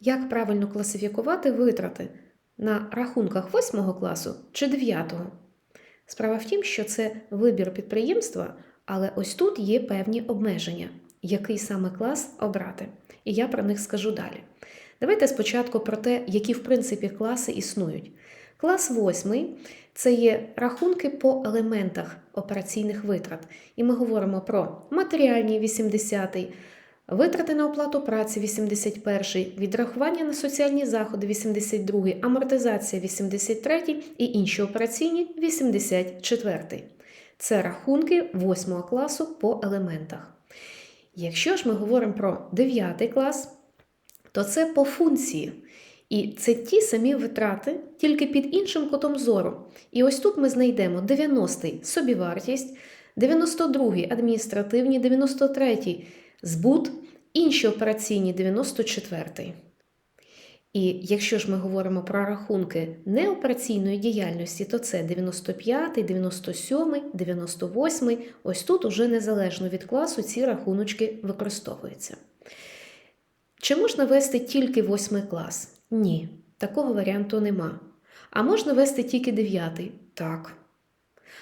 Як правильно класифікувати витрати на рахунках 8 класу чи 9? Справа в тім, що це вибір підприємства, але ось тут є певні обмеження, який саме клас обрати. І я про них скажу далі. Давайте спочатку про те, які в принципі класи існують. Клас 8 це є рахунки по елементах операційних витрат. І ми говоримо про матеріальні 80 Витрати на оплату праці 81, відрахування на соціальні заходи 82, амортизація 83 і інші операційні 84. Це рахунки 8 класу по елементах. Якщо ж ми говоримо про 9 клас, то це по функції. І це ті самі витрати, тільки під іншим кутом зору. І ось тут ми знайдемо 90-й собівартість, 92-й адміністративні, 93-й збут, інші операційні 94-й. І якщо ж ми говоримо про рахунки неопераційної діяльності, то це 95-й, 97-й, 98-й. Ось тут уже незалежно від класу ці рахуночки використовуються. Чи можна вести тільки 8 клас? Ні, такого варіанту нема. А можна вести тільки 9? Так.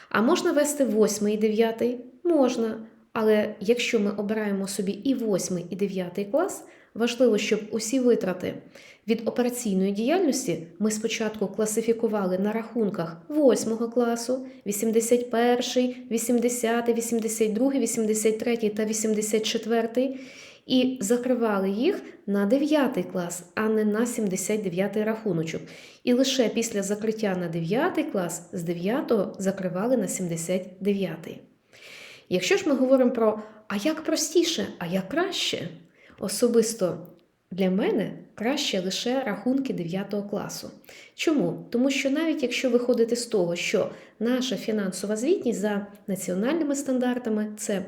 А можна вести 8 і 9? Можна. Але якщо ми обираємо собі і 8, і 9 клас, важливо, щоб усі витрати від операційної діяльності ми спочатку класифікували на рахунках 8 класу, 81, 80, 82, 83 та 84 і закривали їх на 9 клас, а не на 79 рахуночок. І лише після закриття на 9 клас з 9 закривали на 79. Якщо ж ми говоримо про а як простіше, а як краще, особисто для мене краще лише рахунки 9 класу. Чому? Тому що навіть якщо виходити з того, що наша фінансова звітність за національними стандартами це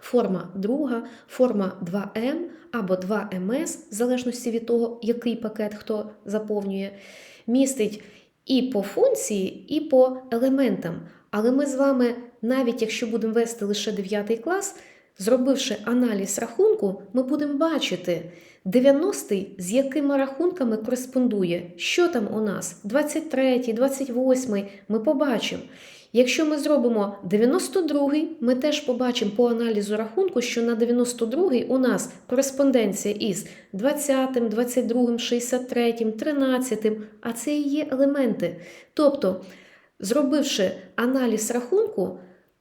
форма друга, форма 2М або 2МС, в залежності від того, який пакет хто заповнює, містить і по функції, і по елементам. Але ми з вами, навіть якщо будемо вести лише 9 клас, зробивши аналіз рахунку, ми будемо бачити 90-й, з якими рахунками кореспондує, що там у нас, 23, 28, ми побачимо. Якщо ми зробимо 92-й, ми теж побачимо по аналізу рахунку, що на 92-й у нас кореспонденція із 20, 22, 63, 13, а це і є елементи. Тобто, зробивши аналіз рахунку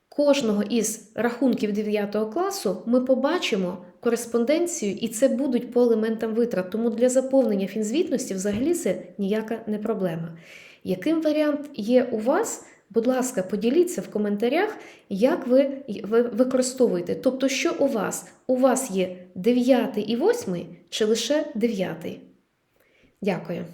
кожного із рахунків 9 класу, ми побачимо кореспонденцію, і це будуть по елементам витрат. Тому для заповнення фінзвітності взагалі це ніяка не проблема. Яким варіант є у вас? Будь ласка, поділіться в коментарях, як ви, ви використовуєте. Тобто, що у вас? У вас є 9 і 8 чи лише 9? Дякую.